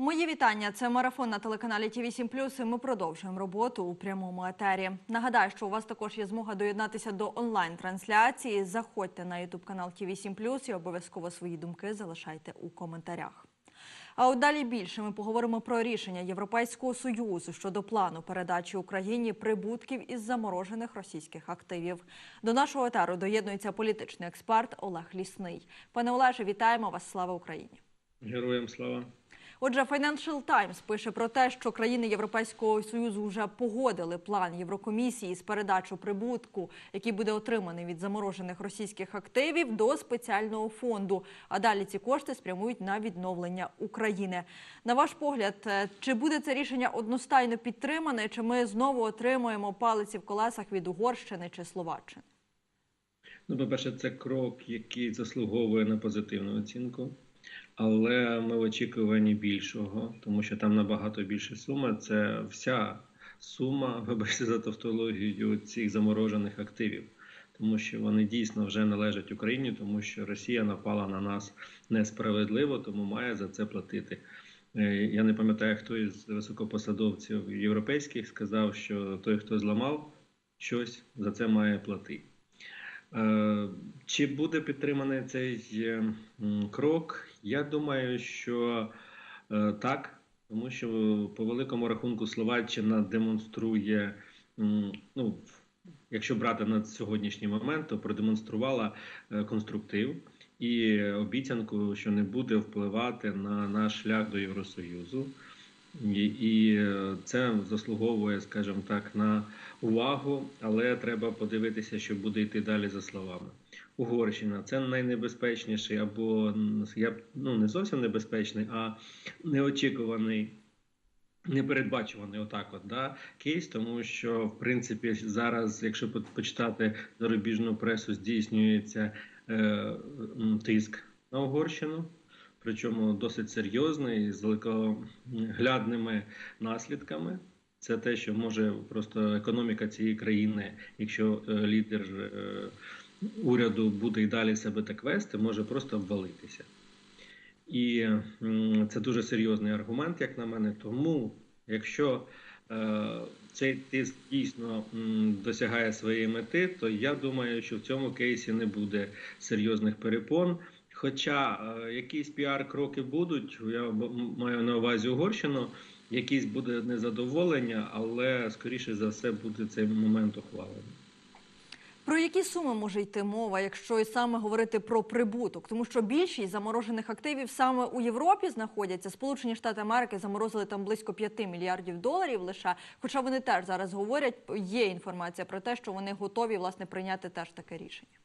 Мої вітання. Це марафон на телеканалі ТІВІ 7 і Ми продовжуємо роботу у прямому етері. Нагадаю, що у вас також є змога доєднатися до онлайн-трансляції. Заходьте на ютуб канал ТІВІ 7 і обов'язково свої думки залишайте у коментарях. А от далі більше ми поговоримо про рішення Європейського союзу щодо плану передачі Україні прибутків із заморожених російських активів. До нашого етеру доєднується політичний експерт Олег Лісний. Пане Олеже, вітаємо вас! Слава Україні! Героям слава. Отже, Financial Times пише про те, що країни Європейського союзу вже погодили план Єврокомісії з передачу прибутку, який буде отриманий від заморожених російських активів, до спеціального фонду. А далі ці кошти спрямують на відновлення України. На ваш погляд, е, чи буде це рішення одностайно підтримане, чи ми знову отримуємо палиці в колесах від Угорщини чи Словаччини? Ну, по-перше, це крок, який заслуговує на позитивну оцінку. Але ми в очікуванні більшого, тому що там набагато більше сума. Це вся сума, вибачте за тавтологію цих заморожених активів, тому що вони дійсно вже належать Україні, тому що Росія напала на нас несправедливо, тому має за це платити. Е, Я не пам'ятаю, хто із високопосадовців європейських сказав, що той, хто зламав щось, за це має платити. Е, Чи буде підтриманий цей крок? Я думаю, що е, так, тому що по великому рахунку Словаччина демонструє, ну, якщо брати на сьогоднішній момент, то продемонструвала е, конструктив і обіцянку, що не буде впливати на наш шлях до Євросоюзу. І, е, це заслуговує, скажімо так, на увагу, але треба подивитися, що буде йти далі за словами. Угорщина це найнебезпечніший або я ну не зовсім небезпечний, а неочікуваний. Непередбачуваний отак, от да кейс, тому що в принципі зараз, якщо почитати зарубіжну пресу, здійснюється е, тиск на Угорщину, причому досить серйозний з далекоглядними наслідками. Це те, що може просто економіка цієї країни, якщо е, лідер е, уряду буде і далі себе так вести, може просто обвалитися. І це дуже серйозний аргумент, як на мене. Тому, якщо е, цей тиск дійсно досягає своєї мети, то я думаю, що в цьому кейсі не буде серйозних перепон. Хоча е, якісь піар-кроки будуть, я маю на увазі Угорщину, якісь буде незадоволення, але скоріше за все буде цей момент ухвалений. Про які суми може йти мова, якщо і саме говорити про прибуток? Тому що більшість заморожених активів саме у Європі знаходяться. Сполучені Штати Америки заморозили там близько 5 мільярдів доларів лише. Хоча вони теж зараз говорять, є інформація про те, що вони готові власне прийняти теж таке рішення.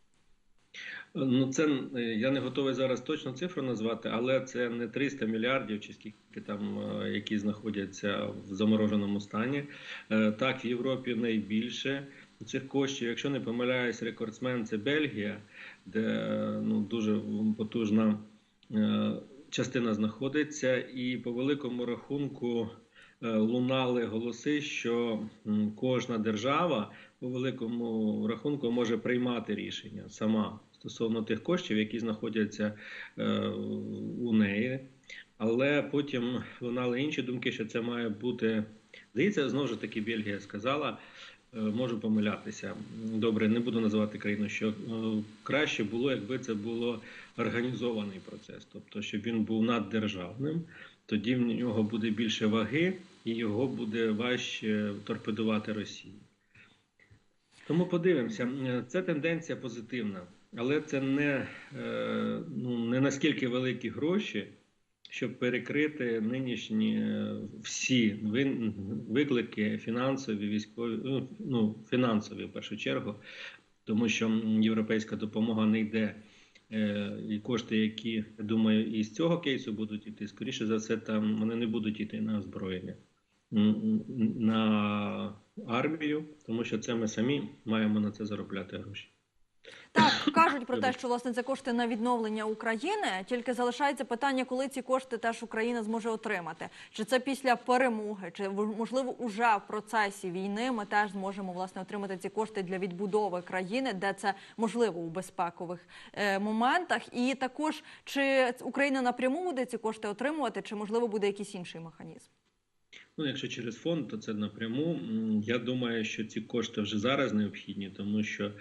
Ну, це е, я не готовий зараз точну цифру назвати, але це не 300 мільярдів чи скільки там, е, які знаходяться в замороженому стані. Е, Так, в Європі найбільше цих коштів. Якщо не помиляюсь, рекордсмен це Бельгія, де ну дуже потужна частина знаходиться, і по великому рахунку. Лунали голоси, що кожна держава по великому рахунку може приймати рішення сама стосовно тих коштів, які знаходяться е, у неї. Але потім лунали інші думки, що це має бути. Здається, знову ж таки Бельгія сказала. е, Можу помилятися. Добре, не буду називати країну, що е, краще було, якби це було організований процес, тобто, щоб він був наддержавним, тоді в нього буде більше ваги і його буде важче торпедувати Росії. Тому подивимося, це тенденція позитивна, але це не, е, ну, не наскільки великі гроші, щоб перекрити нинішні е, всі виклики фінансові, військові, ну, ну, фінансові в першу чергу, тому що європейська допомога не йде. Е, І кошти, які я думаю, із цього кейсу будуть йти, скоріше за все, там вони не будуть йти на озброєння на армію, тому що це ми самі маємо на це заробляти гроші. Так, кажуть про те, що власне це кошти на відновлення України. Тільки залишається питання, коли ці кошти теж Україна зможе отримати. Чи це після перемоги, чи можливо уже в процесі війни ми теж зможемо власне отримати ці кошти для відбудови країни, де це можливо у безпекових е, моментах. І також чи Україна напряму буде ці кошти отримувати, чи можливо буде якийсь інший механізм? Ну, якщо через фонд, то це напряму. Я думаю, що ці кошти вже зараз необхідні, тому що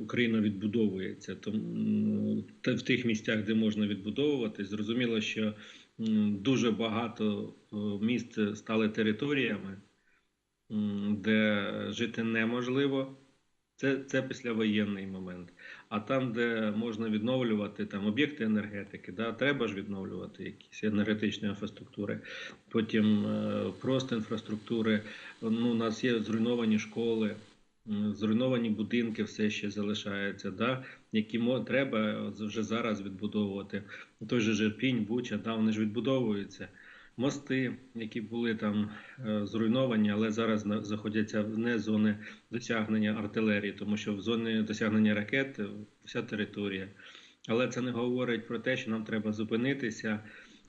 Україна відбудовується. Тому в тих місцях, де можна відбудовувати, зрозуміло, що дуже багато е, міст стали територіями, де жити неможливо. Це, це післявоєнний момент. А там, де можна відновлювати там об'єкти енергетики, да, треба ж відновлювати якісь енергетичні інфраструктури. Потім е, просто інфраструктури. Ну, у нас є зруйновані школи, зруйновані будинки, все ще залишаються, да, які треба вже зараз відбудовувати. Той же Жерпінь, Буча, да, вони ж відбудовуються. Мости, які були там е, зруйновані, але зараз знаходяться вне зони досягнення артилерії, тому що в зоні досягнення ракет е, вся територія. Але це не говорить про те, що нам треба зупинитися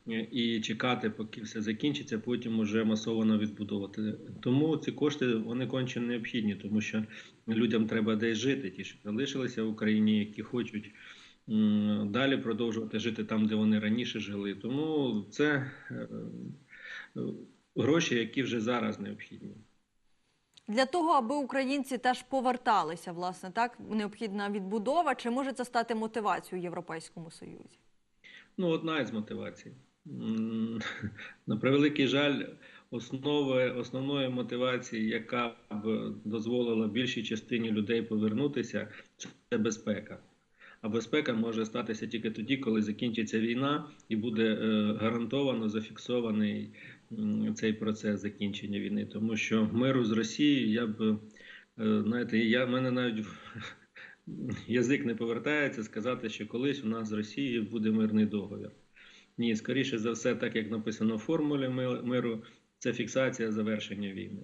і чекати, поки все закінчиться, потім уже масово відбудовувати. Тому ці кошти вони конче необхідні, тому що людям треба десь жити. Ті, що залишилися в Україні, які хочуть далі продовжувати жити там, де вони раніше жили. Тому це е, гроші, які вже зараз необхідні. Для того, аби українці теж поверталися, власне, так необхідна відбудова. Чи може це стати мотивацією в Європейському Союзі? Ну, одна із мотивацій. На превеликий жаль, основи, основною мотивацією, яка б дозволила більшій частині людей повернутися, це безпека. А безпека може статися тільки тоді, коли закінчиться війна і буде е, гарантовано зафіксований цей процес закінчення війни. Тому що миру з Росією я б е, знаєте, я в мене навіть язик не повертається сказати, що колись у нас з Росією буде мирний договір. Ні, скоріше за все, так як написано в формулі миру, це фіксація завершення війни.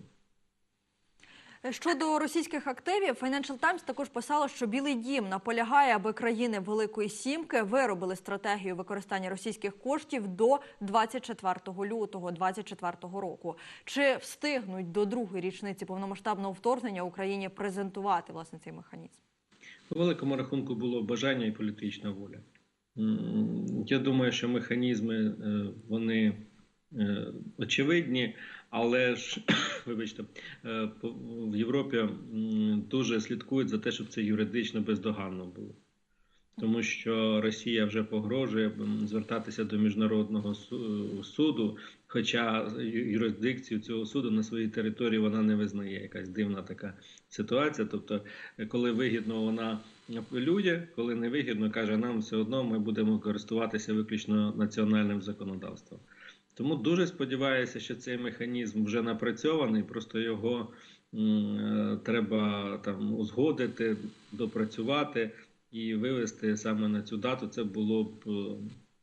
Щодо російських активів, Financial Times також писало, що Білий Дім наполягає, аби країни Великої Сімки виробили стратегію використання російських коштів до 24 лютого 2024 року. Чи встигнуть до другої річниці повномасштабного вторгнення Україні презентувати власне цей механізм? По великому рахунку було бажання і політична воля. Я думаю, що механізми е, вони е, очевидні, але ж, вибачте, е, в Європі дуже слідкують за те, щоб це юридично бездоганно було. Тому що Росія вже погрожує звертатися до міжнародного суду, хоча юрисдикцію цього суду на своїй території вона не визнає. Якась дивна така ситуація. Тобто, коли вигідно вона апелює, коли не вигідно, каже, нам все одно ми будемо користуватися виключно національним законодавством. Тому дуже сподіваюся, що цей механізм вже напрацьований, просто його м, е, треба там узгодити, допрацювати і вивести саме на цю дату. Це було б е,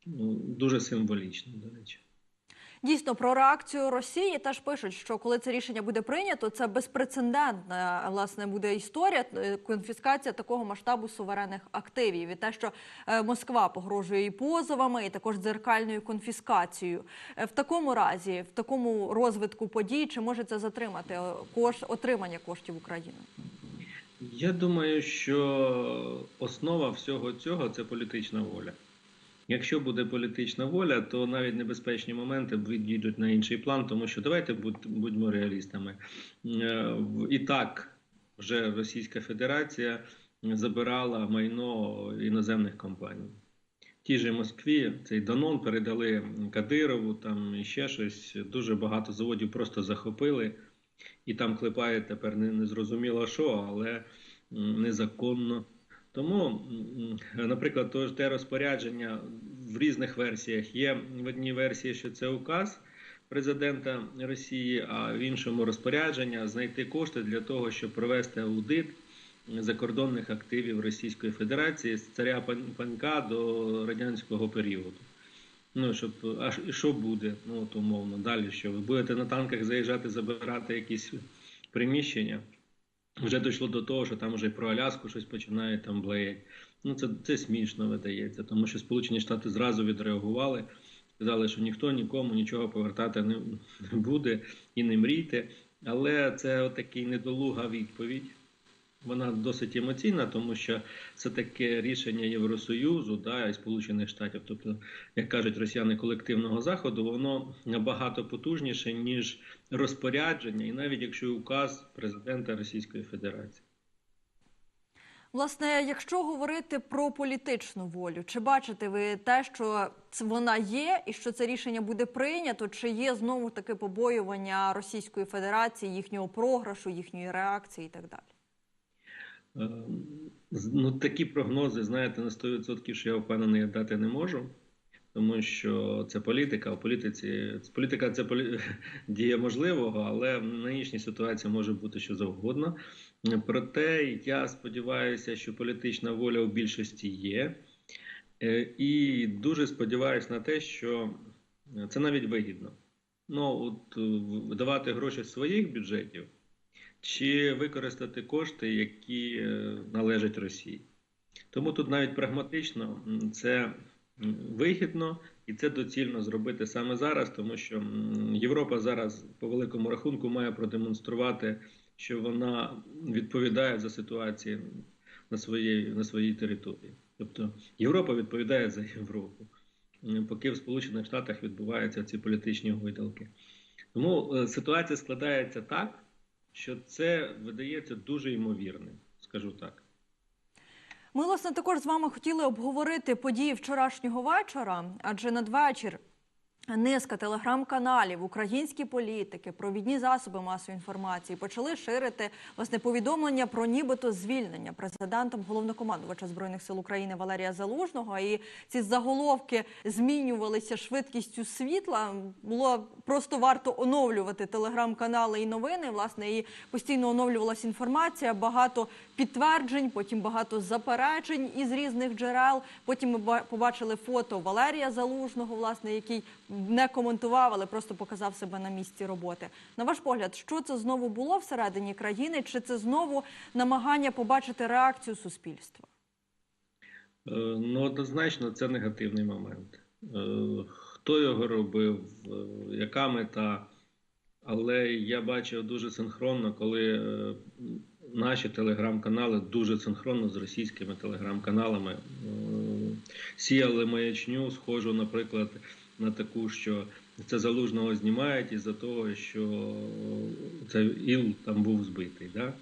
ну, дуже символічно, до речі. Дійсно, про реакцію Росії теж пишуть, що коли це рішення буде прийнято, це безпрецедентна власне буде історія е, конфіскація такого масштабу суверенних активів. І те, що е, Москва погрожує і позовами, і також дзеркальною конфіскацією. Е, В такому разі, в такому розвитку подій, чи може це затримати кош отримання коштів України? Я думаю, що основа всього цього це політична воля. Якщо буде політична воля, то навіть небезпечні моменти відійдуть на інший план, тому що давайте будьмо реалістами. Е, І так вже Російська Федерація забирала майно іноземних компаній. Тій же Москві цей Данон передали Кадирову, там і ще щось. Дуже багато заводів просто захопили, і там клепає тепер не, не зрозуміло що, але незаконно. Тому, наприклад, то те розпорядження в різних версіях є в одній версії, що це указ президента Росії, а в іншому розпорядження знайти кошти для того, щоб провести аудит закордонних активів Російської Федерації з царя Пан- Панька до радянського періоду. Ну, щоб а що буде? Ну, от умовно, далі що ви будете на танках заїжджати, забирати якісь приміщення. Вже дійшло до того, що там вже про Аляску щось починають там блеять. Ну це, це смішно видається, тому що Сполучені Штати зразу відреагували, сказали, що ніхто нікому нічого повертати не буде і не мрійте. Але це отакий недолуга відповідь. Вона досить емоційна, тому що це таке рішення Євросоюзу да, і Сполучених Штатів, тобто, як кажуть росіяни колективного заходу, воно набагато потужніше, ніж розпорядження, і навіть якщо указ президента Російської Федерації. Власне, якщо говорити про політичну волю, чи бачите ви те, що вона є, і що це рішення буде прийнято, чи є знову таки побоювання Російської Федерації, їхнього програшу, їхньої реакції і так далі? Е, Ну, такі прогнози, знаєте, на 100%, що я впевнений, дати не можу. Тому що це політика. У політиці політика це полі... дія можливого, але в нинішній ситуації може бути що завгодно. Проте я сподіваюся, що політична воля у більшості є, Е, і дуже сподіваюся на те, що це навіть вигідно. Ну, от видавати гроші з своїх бюджетів чи використати кошти, які е, належать Росії. Тому тут навіть прагматично це вигідно і це доцільно зробити саме зараз, тому що Європа зараз по великому рахунку має продемонструвати, що вона відповідає за ситуацію на своїй, на своїй території. Тобто Європа відповідає за Європу, поки в Сполучених Штатах відбуваються ці політичні гойдалки. Тому е, ситуація складається так, що це видається дуже ймовірним, скажу так. Ми, власне, також з вами хотіли обговорити події вчорашнього вечора, адже надвечір низка телеграм-каналів, українські політики, провідні засоби масової інформації почали ширити власне повідомлення про нібито звільнення президентом головнокомандувача збройних сил України Валерія Залужного. І ці заголовки змінювалися швидкістю світла. Було просто варто оновлювати телеграм-канали і новини. Власне, і постійно оновлювалася інформація. Багато підтверджень, потім багато заперечень із різних джерел. Потім ми побачили фото Валерія Залужного, власне, який не коментував, але просто показав себе на місці роботи. На ваш погляд, що це знову було всередині країни? Чи це знову намагання побачити реакцію суспільства? Е, Ну, однозначно, це негативний момент. Е, Хто його робив, е, яка мета. Але я бачив дуже синхронно, коли наші телеграм-канали дуже синхронно з російськими телеграм-каналами е, сіяли маячню, схожу, наприклад, на таку, що це залужного знімають із-за того, що це ІЛ там був збитий. Да?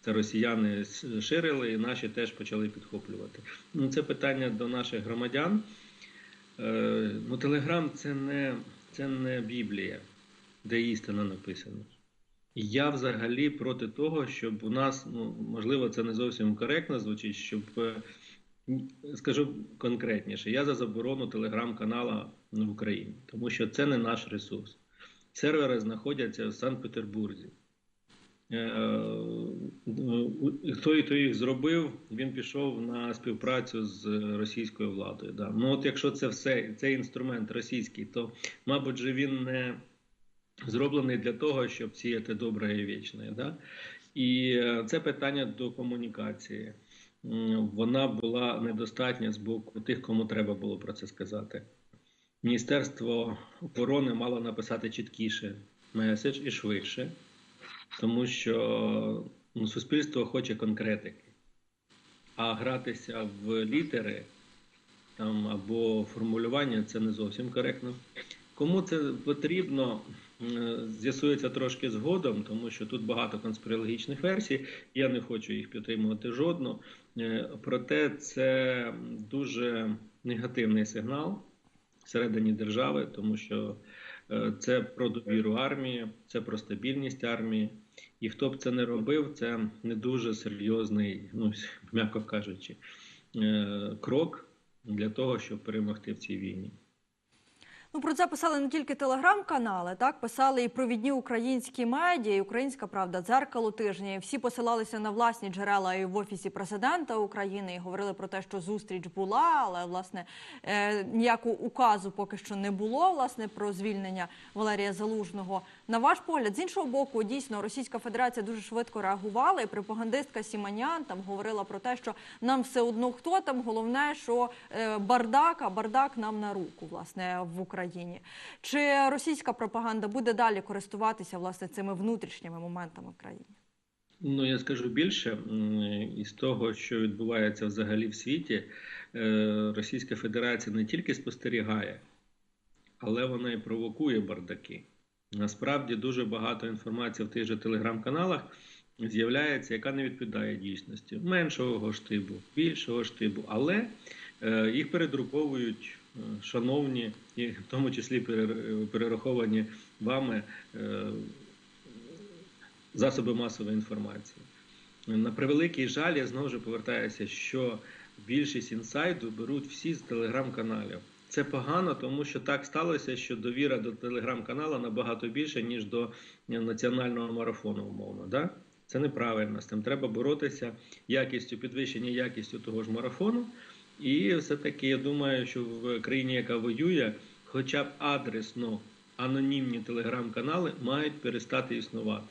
Це росіяни ширили, і наші теж почали підхоплювати. Ну, це питання до наших громадян. Е, ну, Телеграм це не, це не Біблія, де істина написана. І я взагалі проти того, щоб у нас, ну, можливо, це не зовсім коректно звучить, щоб е, скажу конкретніше, я за заборону телеграм-канала в Україні, тому що це не наш ресурс. Сервери знаходяться в Санкт-Петербурзі. Е, Той, хто їх зробив, він пішов на співпрацю з російською владою. Да. Ну от якщо це все, цей інструмент російський, то, мабуть, же він не зроблений для того, щоб сіяти добре і вічне. Да? І е, це питання до комунікації. Вона була недостатня з боку тих, кому треба було про це сказати. Міністерство оборони мало написати чіткіше меседж і швидше, тому що ну, суспільство хоче конкретики. А гратися в літери там, або формулювання це не зовсім коректно. Кому це потрібно, е, з'ясується трошки згодом, тому що тут багато конспірологічних версій. Я не хочу їх підтримувати жодну. Е, Проте це дуже негативний сигнал всередині держави, тому що е, це про довіру армії, це про стабільність армії. І хто б це не робив, це не дуже серйозний, ну м'яко кажучи, крок для того, щоб перемогти в цій війні. Ну про це писали не тільки телеграм-канали, так писали і провідні українські медіа, і Українська Правда, дзеркало тижня. Всі посилалися на власні джерела і в офісі президента України і говорили про те, що зустріч була, але власне е, ніякого указу поки що не було власне про звільнення Валерія Залужного. На ваш погляд, з іншого боку, дійсно Російська Федерація дуже швидко реагувала, і пропагандистка Сіманян там говорила про те, що нам все одно хто там, головне, що е, бардак, а бардак нам на руку, власне, в Україні. Чи російська пропаганда буде далі користуватися власне цими внутрішніми моментами в країні? Ну, я скажу більше із того, що відбувається взагалі в світі, е, Російська Федерація не тільки спостерігає, але вона і провокує бардаки. Насправді дуже багато інформації в тих же телеграм-каналах з'являється, яка не відповідає дійсності. Меншого штибу, більшого штибу, але е, їх передруковують шановні, і в тому числі перераховані вами е, засоби масової інформації. На превеликий жаль, я знову ж повертаюся, що більшість інсайду беруть всі з телеграм-каналів. Це погано, тому що так сталося, що довіра до телеграм-канала набагато більше, ніж до національного марафону, умовно. Да? Це неправильно. З тим треба боротися якістю, підвищення якістю того ж марафону. І все-таки я думаю, що в країні, яка воює, хоча б адресно анонімні телеграм-канали мають перестати існувати.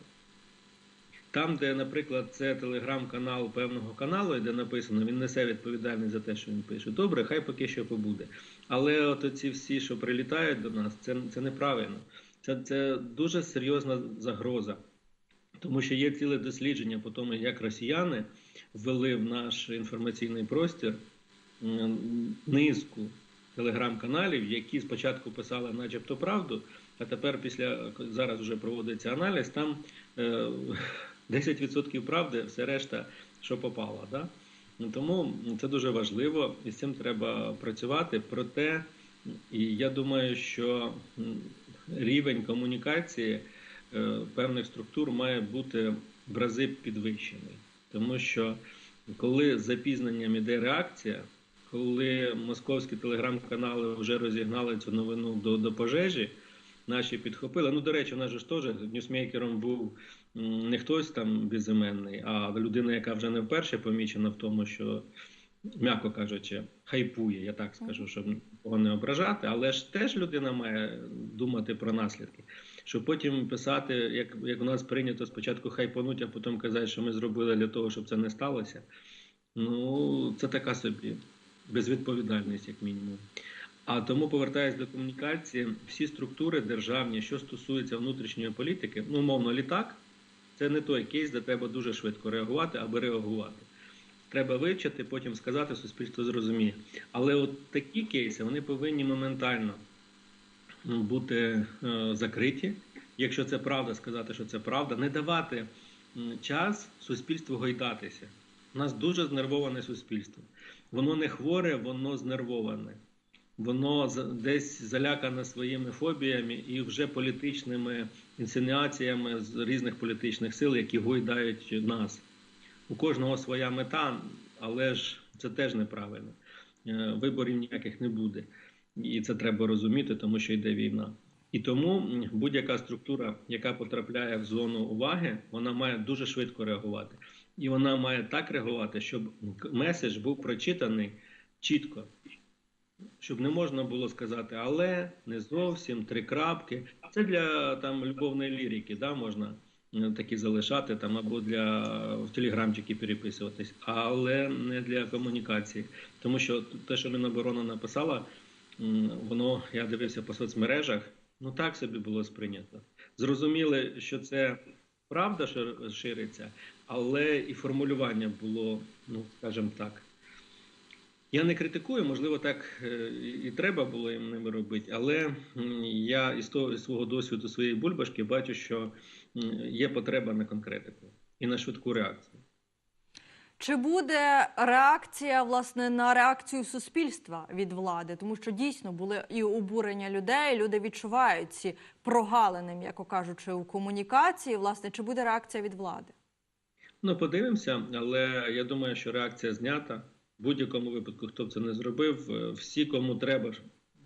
Там, де, наприклад, це телеграм-канал певного каналу, де написано, він несе відповідальність за те, що він пише. Добре, хай поки що побуде. Але от оці всі, що прилітають до нас, це, це неправильно. Це, це дуже серйозна загроза. Тому що є ціле дослідження по тому, як росіяни ввели в наш інформаційний простір низку телеграм-каналів, які спочатку писали начебто правду, а тепер після зараз вже проводиться аналіз, там е, 10% правди, все решта, що попало. Да? Тому це дуже важливо, і з цим треба працювати. Проте, і я думаю, що рівень комунікації е, певних структур має бути в рази підвищений. Тому що коли з запізненням іде реакція, коли московські телеграм-канали вже розігнали цю новину до, до пожежі, наші підхопили. Ну, до речі, у нас ж теж ньюсмейкером був не хтось там безіменний, а людина, яка вже не вперше помічена в тому, що, м'яко кажучи, хайпує, я так скажу, щоб нікого не ображати, але ж теж людина має думати про наслідки. Щоб потім писати, як, як у нас прийнято спочатку хайпануть, а потім казати, що ми зробили для того, щоб це не сталося. Ну, це така собі безвідповідальність, як мінімум. А тому, повертаясь до комунікації, всі структури державні, що стосується внутрішньої політики, ну, умовно, літак, це не той кейс, де треба дуже швидко реагувати, аби реагувати. Треба вивчити, потім сказати, суспільство зрозуміє. Але от такі кейси вони повинні моментально бути е, закриті. Якщо це правда, сказати, що це правда, не давати час суспільству гойдатися. У нас дуже знервоване суспільство. Воно не хворе, воно знервоване. Воно десь залякане своїми фобіями і вже політичними інсценаціями з різних політичних сил, які гойдають нас. У кожного своя мета, але ж це теж неправильно. Е, Виборів ніяких не буде. І це треба розуміти, тому що йде війна. І тому будь-яка структура, яка потрапляє в зону уваги, вона має дуже швидко реагувати. І вона має так реагувати, щоб меседж був прочитаний чітко, щоб не можна було сказати, але не зовсім три крапки. Це для там любовної лірики, да, можна е, такі залишати там або для в телеграмчики переписуватись, але не для комунікації. Тому що те, що Міноборона написала, воно я дивився по соцмережах, ну так собі було сприйнято. Зрозуміли, що це правда шириться, але і формулювання було, ну скажімо так. Я не критикую, можливо, так е, і- треба було їм ними робити, але я із того із свого досвіду своєї бульбашки бачу, що є потреба на конкретику і на швидку реакцію. Чи буде реакція власне на реакцію суспільства від влади? Тому що дійсно були і обурення людей. Люди відчувають ці прогалини, м'яко кажучи, у комунікації. Власне, чи буде реакція від влади? Ну, подивимося, але я думаю, що реакція знята. В будь-якому випадку, хто б це не зробив, е, всі, кому треба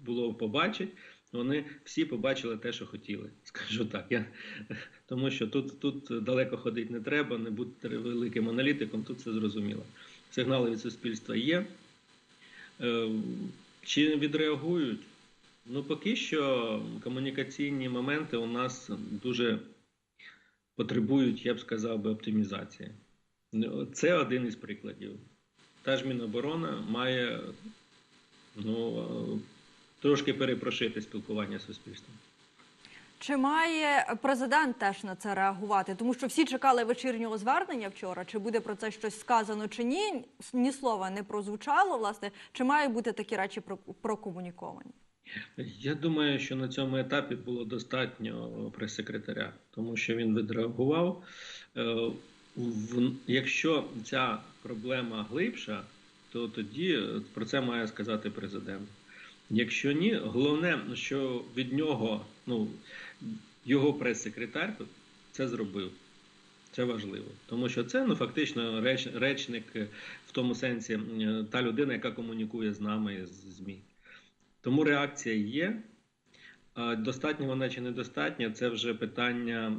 було побачити, вони всі побачили те, що хотіли. Скажу так. Я, тому що тут, тут далеко ходити не треба, не бути великим аналітиком, тут все зрозуміло. Сигнали від суспільства є. Е, Чи відреагують? Ну, поки що комунікаційні моменти у нас дуже потребують, я б сказав би, оптимізації. Це один із прикладів. Та ж Міноборона має ну, трошки перепрошити спілкування з суспільством. Чи має президент теж на це реагувати? Тому що всі чекали вечірнього звернення вчора. Чи буде про це щось сказано, чи ні? Ні слова не прозвучало. Власне, чи мають бути такі речі про- прокомуніковані? Я думаю, що на цьому етапі було достатньо прес-секретаря, тому що він відреагував. Е, Якщо ця проблема глибша, то тоді е, про це має сказати президент. Якщо ні, головне, що від нього, ну, його прес-секретар це зробив. Це важливо, тому що це ну фактично реч, речник е, в тому сенсі е, та людина, яка комунікує з нами з ЗМІ. Тому реакція є. Достатньо вона чи недостатня, це вже питання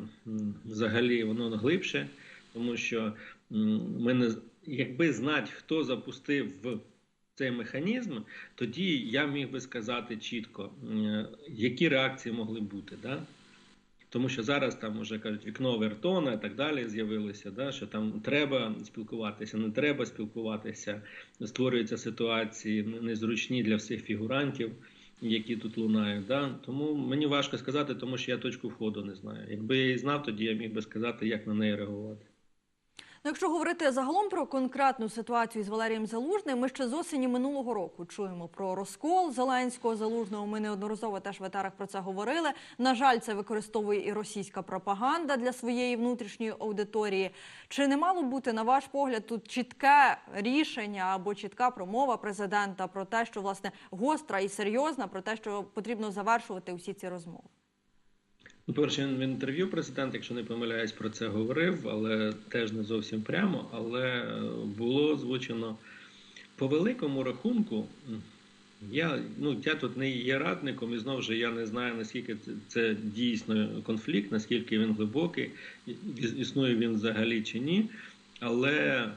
взагалі воно глибше, тому що ми не якби знати, хто запустив в цей механізм, тоді я міг би сказати чітко, які реакції могли бути. Да? Тому що зараз там вже кажуть вікно Вертона і так далі з'явилося, да, що там треба спілкуватися, не треба спілкуватися, створюються ситуації незручні для всіх фігурантів, які тут лунають. Да. Тому мені важко сказати, тому що я точку входу не знаю. Якби я її знав, тоді я міг би сказати, як на неї реагувати. Ну, якщо говорити загалом про конкретну ситуацію з Валерієм Залужним, ми ще з осені минулого року чуємо про розкол Зеленського Залужного. Ми неодноразово теж в етерах про це говорили. На жаль, це використовує і російська пропаганда для своєї внутрішньої аудиторії. Чи не мало бути, на ваш погляд, тут чітке рішення або чітка промова президента про те, що власне гостра і серйозна, про те, що потрібно завершувати усі ці розмови? Ну, перше, він в інтерв'ю президент, якщо не помиляюсь, про це говорив, але теж не зовсім прямо. Але е, було озвучено по великому рахунку. Я, ну, я тут не є радником, і знову ж я не знаю, наскільки це, це дійсно конфлікт, наскільки він глибокий, існує він взагалі чи ні. Але,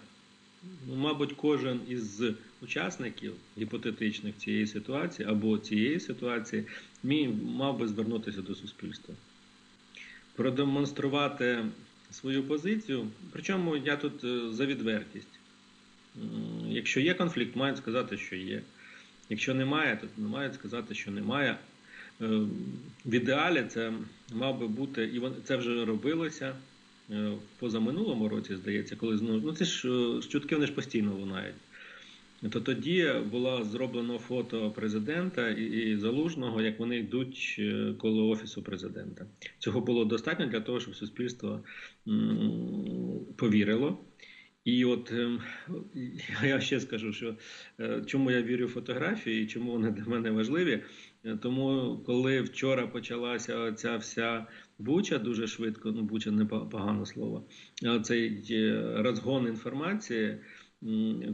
ну, мабуть, кожен із учасників гіпотетичних цієї ситуації або цієї ситуації міг мав би звернутися до суспільства продемонструвати свою позицію. Причому я тут е, за відвертість. Якщо є конфлікт, мають сказати, що є. Якщо немає, то мають сказати, що немає. Е, В ідеалі це мав би бути, і це вже робилося е, позаминулому році, здається, коли знову. Ну це ж чутки вони ж постійно лунають. То тоді було зроблено фото президента і, залужного, як вони йдуть е, коло офісу президента. Цього було достатньо для того, щоб суспільство повірило. І от ем, я ще скажу, що е, чому я вірю в фотографії, і чому вони для мене важливі. Е, Тому, коли вчора почалася ця вся буча дуже швидко, ну буча не погане слово, цей розгон інформації.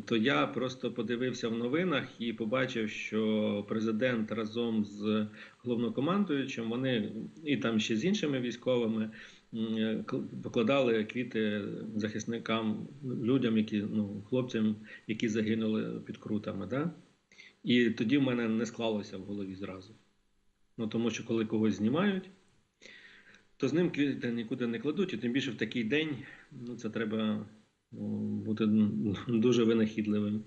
То я просто подивився в новинах і побачив, що президент разом з головнокомандуючим вони і там ще з іншими військовими м, покладали квіти захисникам, людям, які ну хлопцям, які загинули під крутами. Да? І тоді в мене не склалося в голові зразу. Ну тому що коли когось знімають, то з ним квіти нікуди не кладуть, і тим більше в такий день ну, це треба бути дуже винахідливим,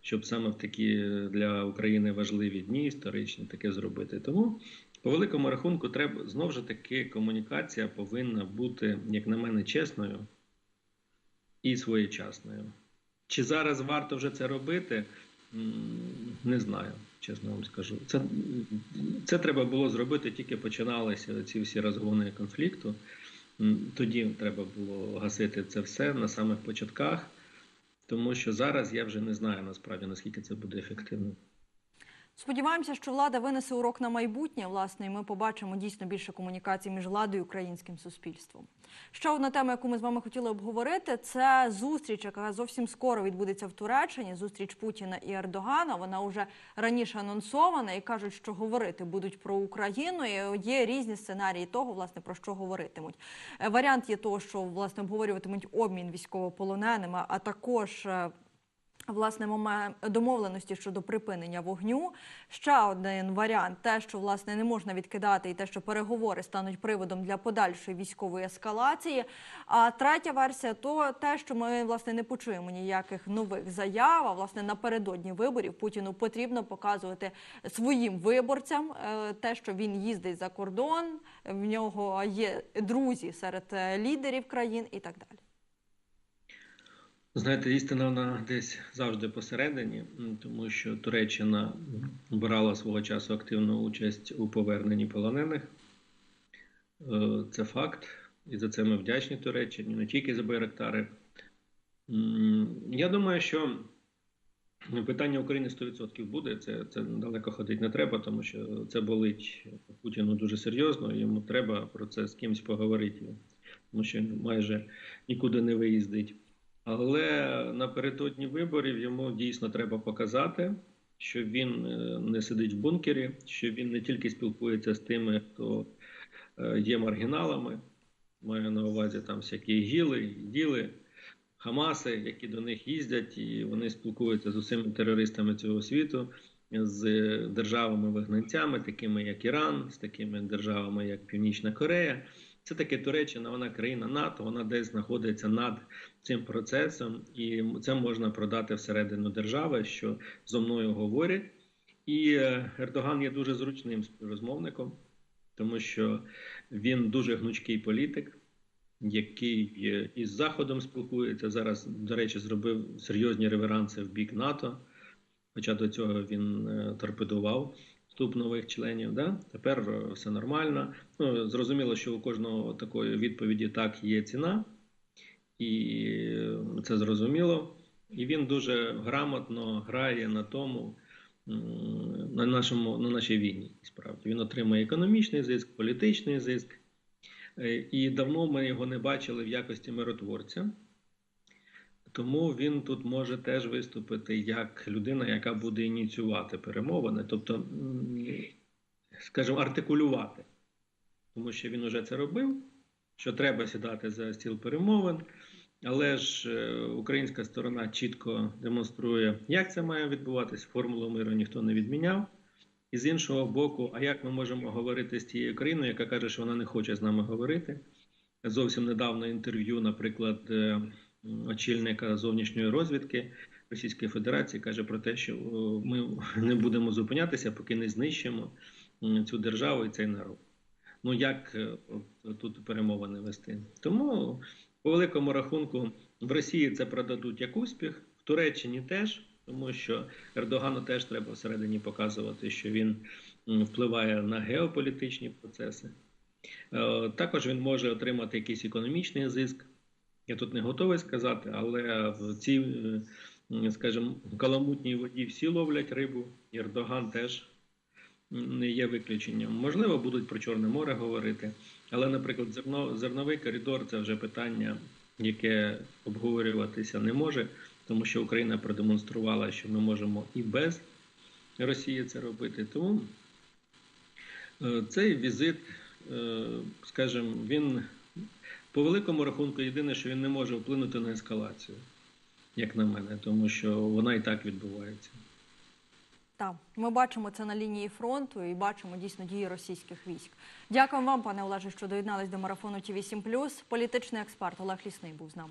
щоб саме в такі для України важливі дні історичні таке зробити. Тому, по великому рахунку, треба знову ж таки комунікація повинна бути, як на мене, чесною і своєчасною. Чи зараз варто вже це робити? Не знаю, чесно вам скажу. Це, це треба було зробити, тільки починалися ці всі розгони конфлікту. Тоді треба було гасити це все на самих початках, тому що зараз я вже не знаю насправді наскільки це буде ефективно. Сподіваємося, що влада винесе урок на майбутнє. Власне, і ми побачимо дійсно більше комунікацій між владою і українським суспільством. Ще одна тема, яку ми з вами хотіли обговорити, це зустріч, яка зовсім скоро відбудеться в Туреччині. Зустріч Путіна і Ердогана. Вона вже раніше анонсована і кажуть, що говорити будуть про Україну. І є різні сценарії того, власне, про що говоритимуть. Е, Варіант є того, що власне обговорюватимуть обмін військовополоненими, а також. Власне, моме- домовленості щодо припинення вогню. Ще один варіант: те, що власне не можна відкидати, і те, що переговори стануть приводом для подальшої військової ескалації. А третя версія то те, що ми власне не почуємо ніяких нових заяв. А власне напередодні виборів Путіну потрібно показувати своїм виборцям е, те, що він їздить за кордон, в нього є друзі серед е, лідерів країн і так далі. Знаєте, істина вона десь завжди посередині, тому що Туреччина брала свого часу активну участь у поверненні полонених. Е, Це факт, і за це ми вдячні Туреччині, не тільки за Байрактари. Я думаю, що питання України 100% буде. Це, це далеко ходити не треба, тому що це болить Путіну дуже серйозно. Йому треба про це з кимось поговорити, тому що він майже нікуди не виїздить. Але напередодні виборів йому дійсно треба показати, що він е, не сидить в бункері, що він не тільки спілкується з тими, хто е, є маргіналами, маю на увазі там всякі гіли, діли, Хамаси, які до них їздять, і вони спілкуються з усіма терористами цього світу, з державами-вигнанцями, такими як Іран, з такими державами, як Північна Корея. Це таки Туреччина, вона країна НАТО, вона десь знаходиться над цим процесом, і це можна продати всередину держави, що зо мною говорять. І е, Ердоган є дуже зручним співрозмовником, тому що він дуже гнучкий політик, який е, із Заходом спілкується. Зараз, до речі, зробив серйозні реверанси в бік НАТО. Хоча до цього він е, торпедував вступ нових членів. Да? Тепер е, все нормально. Ну, зрозуміло, що у кожного такої відповіді так є ціна, і е, це зрозуміло. І він дуже грамотно грає на тому, на, нашому, на нашій війні. Справді він отримує економічний зиск, політичний зиск. Е, І давно ми його не бачили в якості миротворця. Тому він тут може теж виступити як людина, яка буде ініціювати перемовини, тобто, скажімо, артикулювати, тому що він уже це робив, що треба сідати за стіл перемовин, але ж е, українська сторона чітко демонструє, як це має відбуватись. Формулу миру ніхто не відміняв. І з іншого боку, а як ми можемо говорити з тією країною, яка каже, що вона не хоче з нами говорити? Зовсім недавно інтерв'ю, наприклад, е, очільника зовнішньої розвідки Російської Федерації каже про те, що ми не будемо зупинятися, поки не знищимо цю державу і цей народ. Ну як е, тут перемовини вести? Тому, по великому рахунку, в Росії це продадуть як успіх, в Туреччині теж, тому що Ердогану теж треба всередині показувати, що він впливає на геополітичні процеси. Е, Також він може отримати якийсь економічний зиск. Я тут не готовий сказати, але в цій, е, скажімо, каламутній воді всі ловлять рибу. Ердоган теж не є виключенням. Можливо, будуть про Чорне море говорити, але, наприклад, зерно, зерновий коридор це вже питання, яке обговорюватися не може, тому що Україна продемонструвала, що ми можемо і без Росії це робити. Тому е, цей візит, е, скажімо, він по великому рахунку єдине, що він не може вплинути на ескалацію, як на мене, тому що вона і так відбувається. Так, ми бачимо це на лінії фронту і бачимо дійсно дії російських військ. Дякую вам, пане Олеже, що доєднались до марафону Ті 8 Політичний експерт Олег Лісний був з нами.